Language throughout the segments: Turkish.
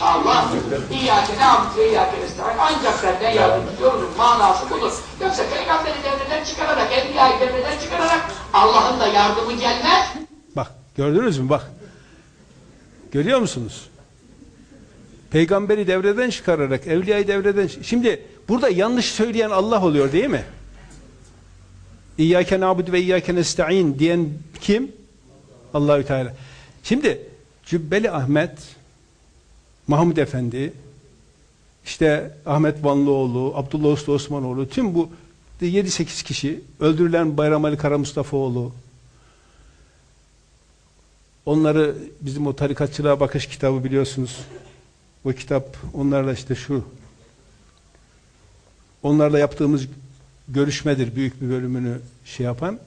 Allah İyyâke nâbud ve iyyâke nestaîn ancak senden yardım istiyoruz manası budur. Yoksa peygamberi devreden çıkararak, evliyayı devreden çıkararak Allah'ın da yardımı gelmez. Bak gördünüz mü bak. Görüyor musunuz? Peygamberi devreden çıkararak, evliyayı devreden Şimdi burada yanlış söyleyen Allah oluyor değil mi? İyyâke nâbudu ve iyyâke nesta'in diyen kim? Allahü Teala. Şimdi Cübbeli Ahmet, Mahmud Efendi, işte Ahmet Vanlıoğlu, Abdullah Usta Osmanoğlu, tüm bu 7-8 kişi, öldürülen Bayram Ali Kara Mustafaoğlu, onları bizim o tarikatçılığa bakış kitabı biliyorsunuz. O kitap onlarla işte şu onlarla yaptığımız görüşmedir büyük bir bölümünü şey yapan.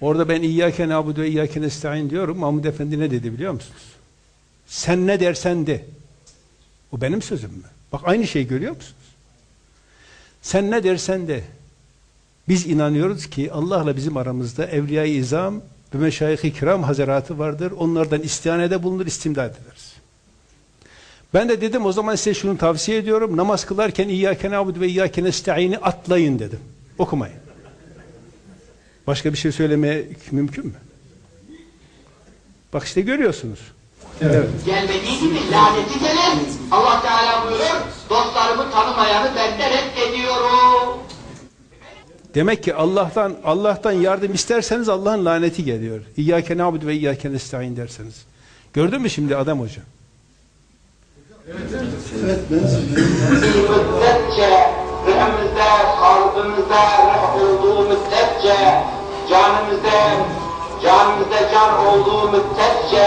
Orada ben İyyâke nâbudu ve İyyâke nestaîn diyorum. Mahmud Efendi ne dedi biliyor musunuz? Sen ne dersen de. O benim sözüm mü? Bak aynı şeyi görüyor musunuz? Sen ne dersen de. Biz inanıyoruz ki Allah'la bizim aramızda evliya-i izam ve meşayih-i kiram hazaratı vardır. Onlardan istihanede bulunur, istimdad ederiz. Ben de dedim o zaman size şunu tavsiye ediyorum. Namaz kılarken İyyâke nâbudu ve İyyâke nestaîn'i atlayın dedim. Okumayın. Başka bir şey söylemeye mümkün mü? Bak işte görüyorsunuz. Evet. Gelmediği gibi laneti gelir. Allah Teala buyuruyor, dostlarımı tanımayanı ben de reddediyorum. Demek ki Allah'tan Allah'tan yardım isterseniz Allah'ın laneti geliyor. İyyâke nâbudu ve İyyâke nestaîn derseniz. Gördün mü şimdi adam hoca? Bir müddetçe ruhumuzda, kalbimizde ruh olduğu müddetçe, canımızda, canımızda can olduğu müddetçe,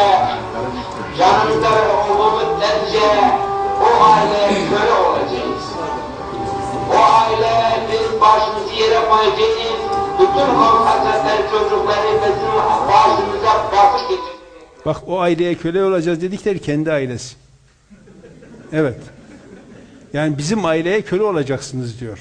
yere koyacağız. Bütün hazretleri çocukları bizim başımıza basıp geçecek. Bak o aileye köle olacağız dedikleri kendi ailesi. Evet. Yani bizim aileye köle olacaksınız diyor.